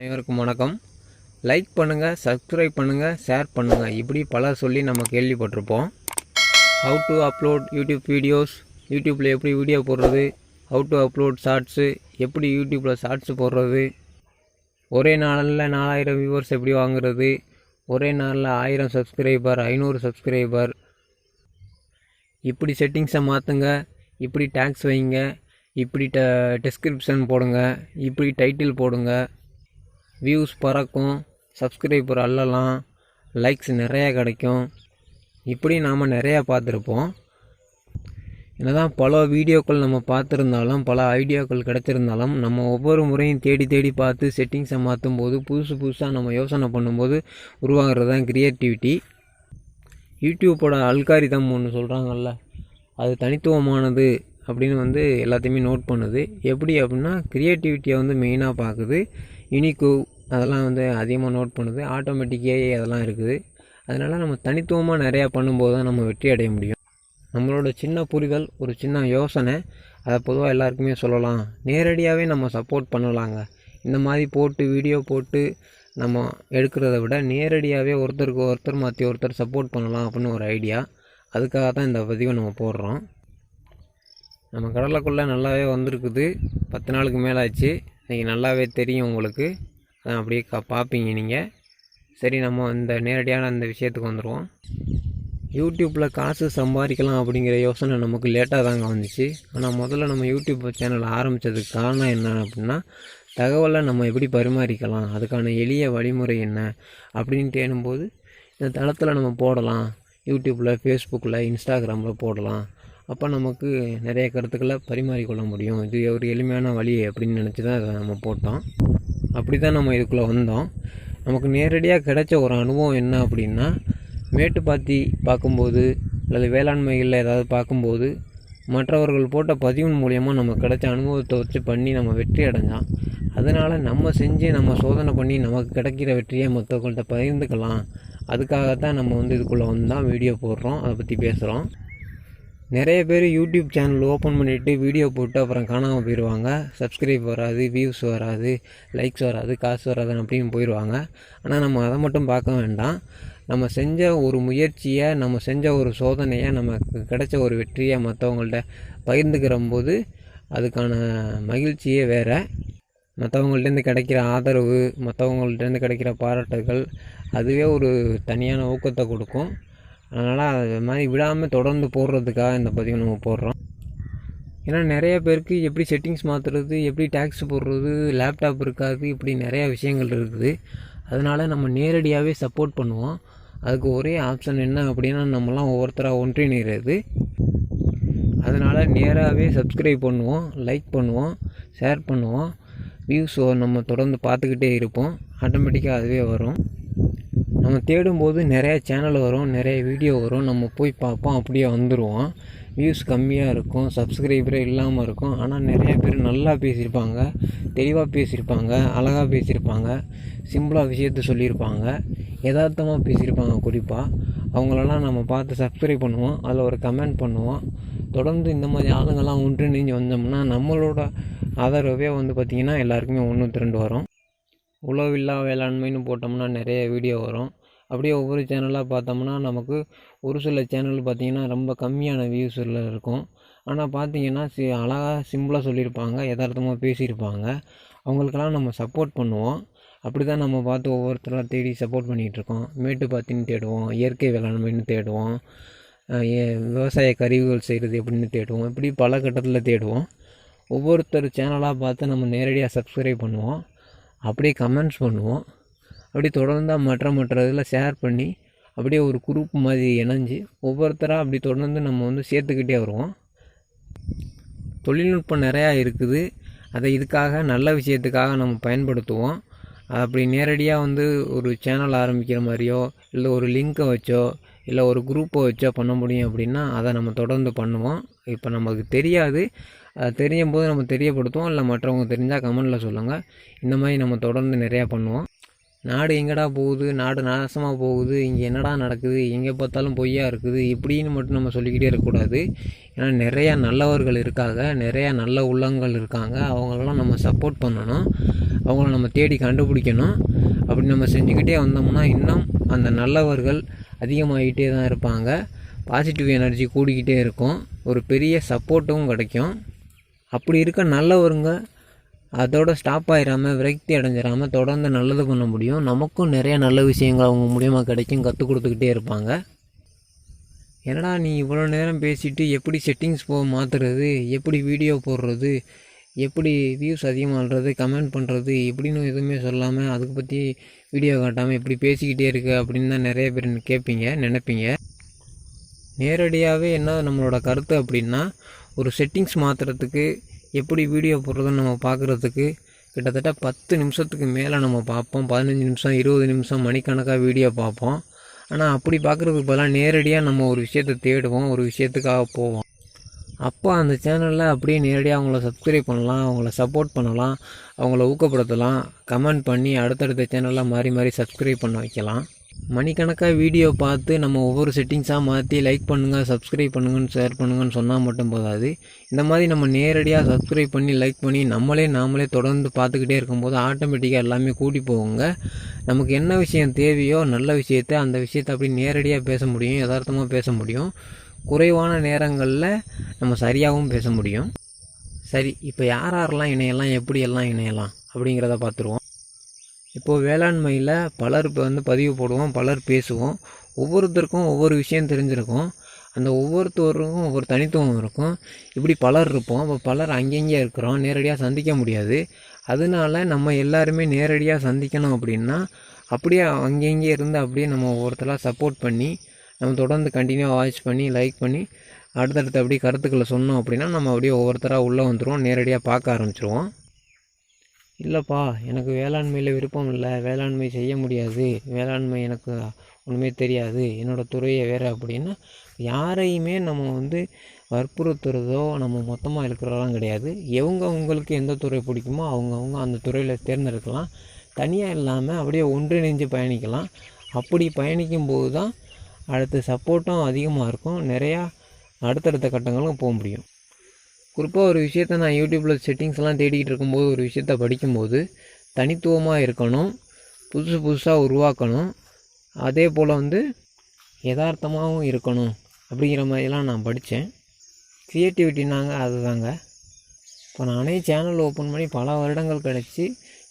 அனைவருக்கும் வணக்கம். லைக் பண்ணுங்கள் சப்ஸ்கிரைப் பண்ணுங்கள் ஷேர் பண்ணுங்கள் இப்படி பலர் சொல்லி நம்ம கேள்விப்பட்டிருப்போம். How to upload YouTube videos யூடியூப்பில் எப்படி வீடியோ போடுறது ஹவு டு அப்லோட் ஷார்ட்ஸு எப்படி யூடியூப்பில் ஷார்ட்ஸ் போடுறது ஒரே நாளில் நாலாயிரம் வியூவர்ஸ் எப்படி வாங்குறது ஒரே நாளில் ஆயிரம் சப்ஸ்கிரைபர் ஐநூறு சப்ஸ்கிரைபர் இப்படி செட்டிங்ஸை மாற்றுங்க இப்படி டேக்ஸ் வைங்க இப்படி ட டிஸ்கிரிப்ஷன் போடுங்க இப்படி டைட்டில் போடுங்க. வியூஸ் பறக்கும் சப்ஸ்கிரைபர் அள்ளலாம் லைக்ஸ் நிறையா கிடைக்கும். இப்படி நாம் நிறையா பார்த்துருப்போம். என்னதான் பல வீடியோக்கள் நம்ம பார்த்துருந்தாலும் பல ஐடியாக்கள் கிடைச்சிருந்தாலும் நம்ம ஒவ்வொரு முறையும் தேடி தேடி பார்த்து செட்டிங்ஸை மாற்றும் போது புதுசு புதுசாக நம்ம யோசனை பண்ணும்போது உருவாகிறது தான் க்ரியேட்டிவிட்டி யூடியூப்போட அல்காரிதம் ஒன்று சொல்கிறாங்கல்ல அது தனித்துவமானது அப்படின்னு வந்து எல்லாத்தையுமே நோட் பண்ணுது. எப்படி அப்படின்னா க்ரியேட்டிவிட்டியை வந்து மெயினாக பார்க்குது. யூனிக்கு அதெல்லாம் வந்து அதிகமாக நோட் பண்ணுது. ஆட்டோமேட்டிக் ஏஐ அதெல்லாம் இருக்குது. அதனால் நம்ம தனித்துவமாக நிறையா பண்ணும்போது தான் நம்ம வெற்றி அடைய முடியும். நம்மளோட சின்ன புரிதல் ஒரு சின்ன யோசனை அதை பொதுவாக எல்லாருக்குமே சொல்லலாம். நேரடியாகவே நம்ம சப்போர்ட் பண்ணலாங்க. இந்த மாதிரி போட்டு வீடியோ போட்டு நம்ம எடுக்கிறத விட நேரடியாகவே ஒருத்தருக்கு ஒருத்தர் மாற்றி ஒருத்தர் சப்போர்ட் பண்ணலாம் அப்படின்னு ஒரு ஐடியா அதுக்காக தான் இந்த பதிவை நம்ம போடுறோம். நம்ம கடலைக்குள்ளே நல்லாவே வந்திருக்குது. பத்து நாளுக்கு மேலே ஆச்சு இன்றைக்கி நல்லாவே தெரியும் உங்களுக்கு. அதான் அப்படியே கா பார்ப்பீங்க நீங்கள் சரி நம்ம இந்த நேரடியான அந்த விஷயத்துக்கு வந்துடுவோம் யூடியூப்பில் காசு சம்பாதிக்கலாம் அப்படிங்கிற யோசனை நமக்கு லேட்டாக தாங்க வந்துச்சு. ஆனால் முதல்ல நம்ம யூடியூப் சேனல் ஆரம்பித்ததுக்கு காரணம் என்ன அப்படின்னா தகவலை நம்ம எப்படி பரிமாறிக்கலாம் அதுக்கான எளிய வழிமுறை என்ன அப்படின்ட்டு எண்ணும்போது இந்த தளத்தில் நம்ம போடலாம். யூடியூப்பில் ஃபேஸ்புக்கில் இன்ஸ்டாகிராமில் போடலாம். அப்போ நமக்கு நிறைய கருத்துக்களை பரிமாறிக்கொள்ள முடியும். இது ஒரு எளிமையான வழி அப்படின்னு நினச்சி தான் இதை நம்ம போட்டோம். அப்படி தான் நம்ம இதுக்குள்ளே வந்தோம். நமக்கு நேரடியாக கிடைச்ச ஒரு அனுபவம் என்ன அப்படின்னா மேட்டுப்பாத்தி பார்க்கும்போது அல்லது வேளாண்மைகளில் ஏதாவது பார்க்கும்போது மற்றவர்கள் போட்ட பதிவின் மூலியமாக நம்ம கிடைச்ச அனுபவத்தை வச்சு பண்ணி நம்ம வெற்றி அடைஞ்சோம். அதனால் நம்ம செஞ்சு நம்ம சோதனை பண்ணி நமக்கு கிடைக்கிற வெற்றியை மற்றவங்கள்ட்ட பகிர்ந்துக்கலாம். அதுக்காகத்தான் நம்ம வந்து இதுக்குள்ளே வந்தால் வீடியோ போடுறோம். அதை பற்றி பேசுகிறோம் நிறைய பேர் யூடியூப் சேனல் ஓப்பன் பண்ணிவிட்டு வீடியோ போட்டு அப்புறம் காணாமல் போயிடுவாங்க சப்ஸ்கிரைப் வராது வியூஸ் வராது லைக்ஸ் வராது காசு வராது அப்படின்னு போயிடுவாங்க ஆனால் நம்ம அதை மட்டும் பார்க்க வேண்டாம். நம்ம செஞ்ச ஒரு முயற்சியை நம்ம செஞ்ச ஒரு சோதனையை நமக்கு கிடைச்ச ஒரு வெற்றியை மற்றவங்கள்ட்ட பகிர்ந்துக்கிற போது அதுக்கான மகிழ்ச்சியே வேறு. மற்றவங்கள்ட்டேருந்து கிடைக்கிற ஆதரவு மற்றவங்கள்ட்டேருந்து கிடைக்கிற பாராட்டுகள் அதுவே ஒரு தனியான ஊக்கத்தை கொடுக்கும். அதனால் அது மாதிரி விடாமல் தொடர்ந்து போடுறதுக்காக இந்த பதிவை நம்ம போடுறோம். ஏன்னா நிறைய பேருக்கு எப்படி செட்டிங்ஸ் மாற்றுறது எப்படி டேக்ஸ் போடுறது லேப்டாப் இருக்காது இப்படி நிறையா விஷயங்கள் இருக்குது. அதனால் நம்ம நேரடியாகவே சப்போர்ட் பண்ணுவோம். அதுக்கு ஒரே ஆப்ஷன் என்ன அப்படின்னா நம்மலாம் ஒவ்வொருத்தராக ஒன்றிணைகிறது அதனால் நேராகவே சப்ஸ்கிரைப் பண்ணுவோம் லைக் பண்ணுவோம் ஷேர் பண்ணுவோம். வியூஸ் நம்ம தொடர்ந்து பார்த்துக்கிட்டே இருப்போம். ஆட்டோமேட்டிக்காக அதுவே வரும். நம்ம தேடும்போது நிறைய சேனல் வரும் நிறைய வீடியோ வரும். நம்ம போய் பார்ப்போம் அப்படியே வந்துடுவோம் வியூஸ் கம்மியாக இருக்கும் சப்ஸ்கிரைபரே இல்லாமல் இருக்கும். ஆனால் நிறைய பேர் நல்லா பேசியிருப்பாங்க தெளிவாக பேசியிருப்பாங்க அழகாக பேசியிருப்பாங்க சிம்பிளாக விஷயத்த சொல்லியிருப்பாங்க யதார்த்தமாக பேசியிருப்பாங்க குறிப்பாக அவங்களெல்லாம் நம்ம பார்த்து சப்ஸ்கிரைப் பண்ணுவோம் அதில் ஒரு கமெண்ட் பண்ணுவோம். தொடர்ந்து இந்த மாதிரி ஆளுங்கள்லாம் ஒன்றிணைஞ்சு வந்தோம்னா நம்மளோட ஆதரவே வந்து பார்த்திங்கன்னா எல்லாருக்குமே ஒன்று திரண்டு வரும். உழவில்லா வேளாண்மைன்னு போட்டோம்னா நிறைய வீடியோ வரும். அப்படியே ஒவ்வொரு சேனலாக பார்த்தோம்னா நமக்கு ஒரு சில சேனல் பார்த்திங்கன்னா ரொம்ப கம்மியான வியூஸில் இருக்கும். ஆனால் பார்த்தீங்கன்னா சி அழகாக சிம்பிளாக சொல்லியிருப்பாங்க யதார்த்தமாக பேசியிருப்பாங்க. அவங்களுக்கெல்லாம் நம்ம சப்போர்ட் பண்ணுவோம். அப்படி தான் நம்ம பார்த்து ஒவ்வொருத்தராக தேடி சப்போர்ட் பண்ணிகிட்ருக்கோம் மேட்டுப்பாத்தின்னு தேடுவோம் இயற்கை வேளாண்மைன்னு தேடுவோம் விவசாய கருவிகள் செய்கிறது எப்படின்னு தேடுவோம். இப்படி பல கட்டத்தில் தேடுவோம். ஒவ்வொருத்தர் சேனலாக பார்த்து நம்ம நேரடியாக சப்ஸ்கிரைப் பண்ணுவோம். அப்படியே கமெண்ட்ஸ் பண்ணுவோம். அப்படியே தொடர்ந்தால் மற்ற மற்ற இதில் ஷேர் பண்ணி அப்படியே ஒரு குரூப் மாதிரி இணைஞ்சு ஒவ்வொருத்தராக அப்படி தொடர்ந்து நம்ம வந்து சேர்த்துக்கிட்டே வருவோம். தொழில்நுட்பம் நிறையா இருக்குது. அதை இதுக்காக நல்ல விஷயத்துக்காக நம்ம பயன்படுத்துவோம். அப்படி நேரடியாக வந்து ஒரு சேனல் ஆரம்பிக்கிற மாதிரியோ இல்லை ஒரு லிங்க்கை வச்சோ இல்லை ஒரு குரூப்பை வச்சோ பண்ண முடியும் அப்படின்னா அதை நம்ம தொடர்ந்து பண்ணுவோம். இப்போ நமக்கு தெரியாது. அது தெரியும் போது நம்ம தெரியப்படுத்துவோம். இல்லை மற்றவங்க தெரிஞ்சால் கமெண்டில் சொல்லுங்கள் இந்த மாதிரி நம்ம தொடர்ந்து நிறையா பண்ணுவோம். நாடு எங்கடா போகுது? நாடு நாசமாக போகுது. இங்கே என்னடா நடக்குது? எங்கே பார்த்தாலும் பொய்யா இருக்குது. இப்படின்னு மட்டும் நம்ம சொல்லிக்கிட்டே இருக்கக்கூடாது. ஏன்னா நிறையா நல்லவர்கள் இருக்காங்க. நிறையா நல்ல உள்ளங்கள் இருக்காங்க. அவங்களெல்லாம் நம்ம சப்போர்ட் பண்ணணும். அவங்கள நம்ம தேடி கண்டுபிடிக்கணும். அப்படி நம்ம செஞ்சுக்கிட்டே வந்தோம்னா இன்னும் அந்த நல்லவர்கள் அதிகமாகிட்டே தான் இருப்பாங்க. பாசிட்டிவ் எனர்ஜி கூடிக்கிட்டே இருக்கும். ஒரு பெரிய சப்போர்ட்டும் கிடைக்கும். அப்படி இருக்க நல்லவருங்க அதோட ஸ்டாப் ஆகிடாமல் விரக்தி அடைஞ்சிடாமல் தொடர்ந்து நல்லது பண்ண முடியும். நமக்கும் நிறைய நல்ல விஷயங்கள் அவங்க மூலியமாக கிடைக்கும் கற்றுக் கொடுத்துக்கிட்டே இருப்பாங்க. என்னடா நீ இவ்வளோ நேரம் பேசிட்டு எப்படி செட்டிங்ஸ் போ மாற்றுறது எப்படி வீடியோ போடுறது எப்படி வியூஸ் அதிகமாகிறது கமெண்ட் பண்ணுறது இப்படின்னு எதுவுமே சொல்லாமல் அதுக்கு பற்றி வீடியோ காட்டாமல் இப்படி பேசிக்கிட்டே இருக்கு அப்படின்னு தான் நிறைய பேர் கேட்பீங்க நினைப்பீங்க. நேரடியாகவே என்ன நம்மளோட கருத்து அப்படின்னா ஒரு செட்டிங்ஸ் மாற்றுறதுக்கு எப்படி வீடியோ போடுறதுன்னு நம்ம பார்க்குறதுக்கு கிட்டத்தட்ட பத்து நிமிஷத்துக்கு மேலே நம்ம பார்ப்போம். பதினஞ்சு நிமிஷம் இருபது நிமிஷம் மணிக்கணக்காக வீடியோ பார்ப்போம். ஆனால் அப்படி பார்க்குறதுக்கு பதிலாக நேரடியாக நம்ம ஒரு விஷயத்தை தேடுவோம் ஒரு விஷயத்துக்காக போவோம். அப்போ அந்த சேனலில் அப்படியே நேரடியாக அவங்கள சப்ஸ்கிரைப் பண்ணலாம் அவங்கள சப்போர்ட் பண்ணலாம் அவங்கள ஊக்கப்படுத்தலாம் கமெண்ட் பண்ணி அடுத்தடுத்த சேனலில் மாறி மாறி சப்ஸ்கிரைப் பண்ண வைக்கலாம். மணிக்கணக்காக வீடியோ பார்த்து நம்ம ஒவ்வொரு செட்டிங்ஸாக மாற்றி லைக் பண்ணுங்கள் சப்ஸ்கிரைப் பண்ணுங்கன்னு ஷேர் பண்ணுங்கன்னு சொன்னால் மட்டும் போதாது. இந்த மாதிரி நம்ம நேரடியாக சப்ஸ்கிரைப் பண்ணி லைக் பண்ணி நம்மளே நாமளே தொடர்ந்து பார்த்துக்கிட்டே இருக்கும்போது ஆட்டோமேட்டிக்காக எல்லாமே கூட்டி போவோங்க நமக்கு என்ன விஷயம் தேவையோ நல்ல விஷயத்தை அந்த விஷயத்தை அப்படி நேரடியாக பேச முடியும் யதார்த்தமாக பேச முடியும். குறைவான நேரங்களில் நம்ம சரியாகவும் பேச முடியும். சரி இப்போ யார் யாரெல்லாம் இணையலாம் எப்படி எல்லாம் இணையலாம் அப்படிங்கிறத பார்த்துருவோம். இப்போது வேளாண்மையில் பலர் இப்போ வந்து பதிவு போடுவோம் பலர் பேசுவோம். ஒவ்வொருத்தருக்கும் ஒவ்வொரு விஷயம் தெரிஞ்சிருக்கும். அந்த ஒவ்வொருத்தருக்கும் ஒவ்வொரு தனித்துவம் இருக்கும். இப்படி பலர் இருப்போம். இப்போ பலர் அங்கங்கே இருக்கிறோம். நேரடியாக சந்திக்க முடியாது. அதனால நம்ம எல்லாருமே நேரடியாக சந்திக்கணும் அப்படின்னா அப்படியே அங்கங்கே இருந்து அப்படியே நம்ம ஒவ்வொருத்தராக சப்போர்ட் பண்ணி நம்ம தொடர்ந்து கண்டினியூவாக வாட்ச் பண்ணி லைக் பண்ணி அடுத்தடுத்து அப்படியே கருத்துக்களை சொன்னோம் அப்படின்னா நம்ம அப்படியே ஒவ்வொருத்தராக உள்ளே வந்துடுவோம் நேரடியாக பார்க்க ஆரம்பிச்சிருவோம். இல்லைப்பா எனக்கு வேளாண்மையில் விருப்பம் இல்லை. வேளாண்மை செய்ய முடியாது. வேளாண்மை எனக்கு ஒன்றுமே தெரியாது. என்னோடய துறையை வேறு அப்படின்னா யாரையுமே நம்ம வந்து வற்புறுத்துறதோ நம்ம மொத்தமாக இருக்கிறதெல்லாம் கிடையாது. எவங்க அவங்களுக்கு எந்த துறை பிடிக்குமோ அவங்கவுங்க அந்த துறையில் தேர்ந்தெடுக்கலாம். தனியாக இல்லாமல் அப்படியே ஒன்றிணைஞ்சு பயணிக்கலாம். அப்படி பயணிக்கும்போது தான் அடுத்த சப்போர்ட்டும் அதிகமாக இருக்கும். நிறையா அடுத்தடுத்த கட்டங்களும் போக முடியும். குறிப்பாக ஒரு விஷயத்த நான் யூடியூப்பில் செட்டிங்ஸ்லாம் தேடிக்கிட்டு இருக்கும்போது ஒரு விஷயத்த படிக்கும்போது தனித்துவமாக இருக்கணும் புதுசு புதுசாக உருவாக்கணும் அதே போல் வந்து யதார்த்தமாகவும் இருக்கணும் அப்படிங்கிற மாதிரிலாம் நான் படித்தேன் க்ரியேட்டிவிட்டினாங்க அதுதாங்க. இப்போ நானே சேனல் ஓப்பன் பண்ணி பல வருடங்கள் கிடச்சி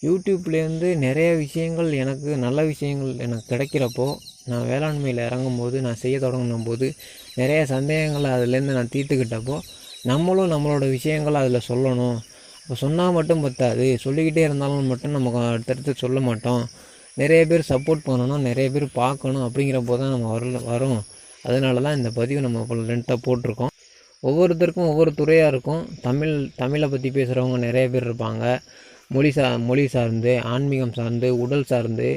யூடியூப்லேருந்து நிறைய விஷயங்கள் எனக்கு நல்ல விஷயங்கள் எனக்கு கிடைக்கிறப்போ நான் வேளாண்மையில் இறங்கும்போது நான் செய்ய தொடங்கின போது நிறைய சந்தேகங்களை அதுலேருந்து நான் தீர்த்துக்கிட்டப்போ நம்மளும் நம்மளோட விஷயங்களை அதில் சொல்லணும். இப்போ சொன்னால் மட்டும் பத்தாது. சொல்லிக்கிட்டே இருந்தாலும் மட்டும் நம்ம அடுத்தடுத்து சொல்ல மாட்டோம். நிறைய பேர் சப்போர்ட் பண்ணணும் நிறைய பேர் பார்க்கணும் அப்படிங்கிறப்போ தான் நம்ம வரல வரும். அதனால தான் இந்த பதிவு நம்ம ரெண்டாக போட்டிருக்கோம். ஒவ்வொருத்தருக்கும் ஒவ்வொரு துறையாக இருக்கும். தமிழ் தமிழை பற்றி பேசுகிறவங்க நிறைய பேர் இருப்பாங்க. மொழி சா மொழி சார்ந்து ஆன்மீகம் சார்ந்து உடல் சார்ந்து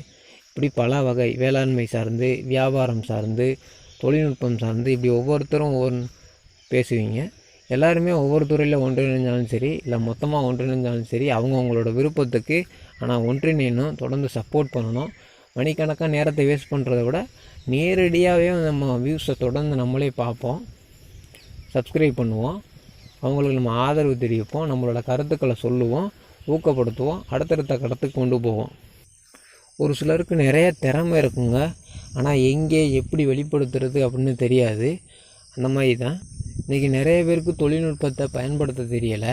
இப்படி பல வகை வேளாண்மை சார்ந்து வியாபாரம் சார்ந்து தொழில்நுட்பம் சார்ந்து இப்படி ஒவ்வொருத்தரும் ஒவ்வொரு பேசுவீங்க. எல்லாருமே ஒவ்வொரு துறையில் ஒன்றிணைஞ்சாலும் சரி இல்லை மொத்தமாக ஒன்றிணைஞ்சாலும் சரி அவங்கவுங்களோட விருப்பத்துக்கு ஆனால் ஒன்றிணையணும் தொடர்ந்து சப்போர்ட் பண்ணணும். மணிக்கணக்காக நேரத்தை வேஸ்ட் பண்ணுறத விட நேரடியாகவே நம்ம வியூஸை தொடர்ந்து நம்மளே பார்ப்போம் சப்ஸ்கிரைப் பண்ணுவோம். அவங்களுக்கு நம்ம ஆதரவு தெரிவிப்போம் நம்மளோட கருத்துக்களை சொல்லுவோம் ஊக்கப்படுத்துவோம் அடுத்தடுத்த கடத்துக்கு கொண்டு போவோம். ஒரு சிலருக்கு நிறைய திறமை இருக்குங்க. ஆனால் எங்கே எப்படி வெளிப்படுத்துறது அப்படின்னு தெரியாது. அந்த மாதிரி தான். இன்றைக்கி நிறைய பேருக்கு தொழில்நுட்பத்தை பயன்படுத்த தெரியலை.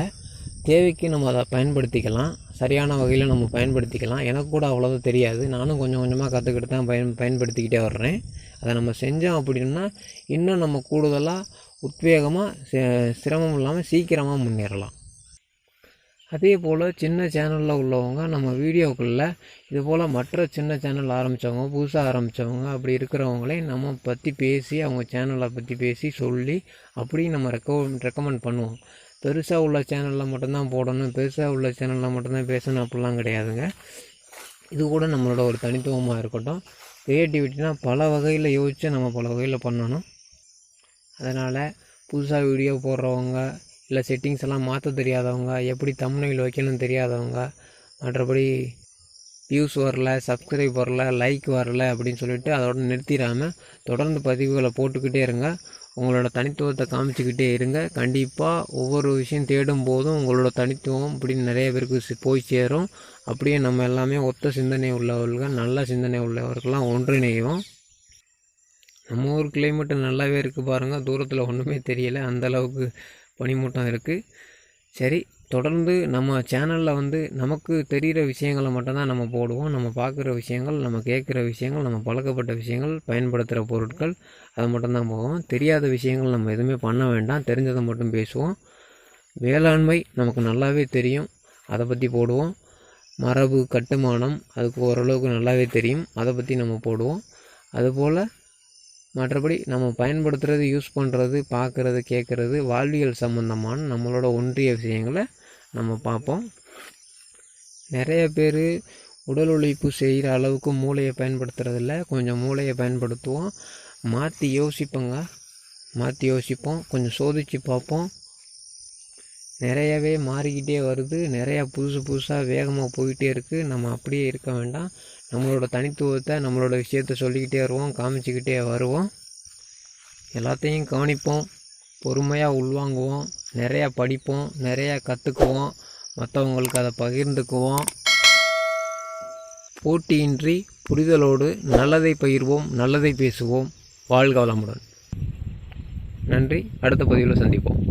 தேவைக்கு நம்ம அதை பயன்படுத்திக்கலாம். சரியான வகையில் நம்ம பயன்படுத்திக்கலாம். எனக்கு கூட அவ்வளோதான் தெரியாது. நானும் கொஞ்சம் கொஞ்சமாக கற்றுக்கிட்டு தான் பயன் பயன்படுத்திக்கிட்டே வர்றேன். அதை நம்ம செஞ்சோம் அப்படின்னா இன்னும் நம்ம கூடுதலாக உத்வேகமாக சிரமம் இல்லாமல் சீக்கிரமாக முன்னேறலாம். அதே போல் சின்ன சேனலில் உள்ளவங்க நம்ம வீடியோக்குள்ளே இது போல் மற்ற சின்ன சேனல் ஆரம்பித்தவங்க புதுசாக ஆரம்பித்தவங்க அப்படி இருக்கிறவங்களே நம்ம பற்றி பேசி அவங்க சேனலை பற்றி பேசி சொல்லி அப்படி நம்ம ரெக்கோ ரெக்கமெண்ட் பண்ணுவோம். பெருசாக உள்ள சேனலில் மட்டும்தான் போடணும். பெருசாக உள்ள சேனலில் மட்டும்தான் பேசணும். அப்படிலாம் கிடையாதுங்க. இது கூட நம்மளோட ஒரு தனித்துவமாக இருக்கட்டும். க்ரியேட்டிவிட்டினால் பல வகையில் யோசித்து நம்ம பல வகையில் பண்ணணும். அதனால் புதுசாக வீடியோ போடுறவங்க இல்லை செட்டிங்ஸ் எல்லாம் மாற்ற தெரியாதவங்க எப்படி தம்ப்நெயில் வைக்கணும்னு தெரியாதவங்க மற்றபடி வியூஸ் வரல சப்ஸ்கிரைப் வரல லைக் வரல அப்படின்னு சொல்லிட்டு அதோட நிறுத்திடாமல் தொடர்ந்து பதிவுகளை போட்டுக்கிட்டே இருங்க. உங்களோட தனித்துவத்தை காமிச்சிக்கிட்டே இருங்க. கண்டிப்பாக ஒவ்வொரு விஷயம் தேடும் போதும் உங்களோட தனித்துவம் இப்படி நிறைய பேருக்கு போய் சேரும். அப்படியே நம்ம எல்லாமே ஒத்த சிந்தனை உள்ளவர்கள் நல்ல சிந்தனை உள்ளவர்கள்லாம் ஒன்றிணையும் நம்ம ஊர் கிளைமேட்டு நல்லாவே இருக்குது பாருங்கள் தூரத்தில் ஒன்றுமே தெரியல. அந்த அளவுக்கு பனிமூட்டம் இருக்குது சரி தொடர்ந்து நம்ம சேனலில் வந்து நமக்கு தெரிகிற விஷயங்களை மட்டும்தான் நம்ம போடுவோம். நம்ம பார்க்குற விஷயங்கள் நம்ம கேட்குற விஷயங்கள் நம்ம பழக்கப்பட்ட விஷயங்கள் பயன்படுத்துகிற பொருட்கள் அதை மட்டும்தான் போவோம். தெரியாத விஷயங்கள் நம்ம எதுவுமே பண்ண வேண்டாம். தெரிஞ்சதை மட்டும் பேசுவோம். வேளாண்மை நமக்கு நல்லாவே தெரியும். அதை பற்றி போடுவோம். மரபு கட்டுமானம் அதுக்கு ஓரளவுக்கு நல்லாவே தெரியும். அதை பற்றி நம்ம போடுவோம். அதுபோல் மற்றபடி நம்ம பயன்படுத்துறது யூஸ் பண்ணுறது பார்க்குறது கேட்குறது வாழ்வியல் சம்மந்தமான நம்மளோட ஒன்றிய விஷயங்களை நம்ம பார்ப்போம். நிறைய பேர் உடல் உழைப்பு செய்கிற அளவுக்கு மூளையை பயன்படுத்துறதில்ல. கொஞ்சம் மூளையை பயன்படுத்துவோம். மாற்றி யோசிப்போங்க. மாற்றி யோசிப்போம். கொஞ்சம் சோதித்து பார்ப்போம். நிறையவே மாறிக்கிட்டே வருது. நிறையா புதுசு புதுசாக வேகமாக போயிட்டே இருக்குது நம்ம அப்படியே இருக்க வேண்டாம். நம்மளோட தனித்துவத்தை நம்மளோட விஷயத்த சொல்லிக்கிட்டே வருவோம் காமிச்சிக்கிட்டே வருவோம். எல்லாத்தையும் கவனிப்போம் பொறுமையாக உள்வாங்குவோம் நிறையா படிப்போம் நிறையா கற்றுக்குவோம் மற்றவங்களுக்கு அதை பகிர்ந்துக்குவோம். போட்டியின்றி புரிதலோடு நல்லதை பகிர்வோம் நல்லதை பேசுவோம். வாழ்க வளமுடன். நன்றி. அடுத்த பதிவில் சந்திப்போம்.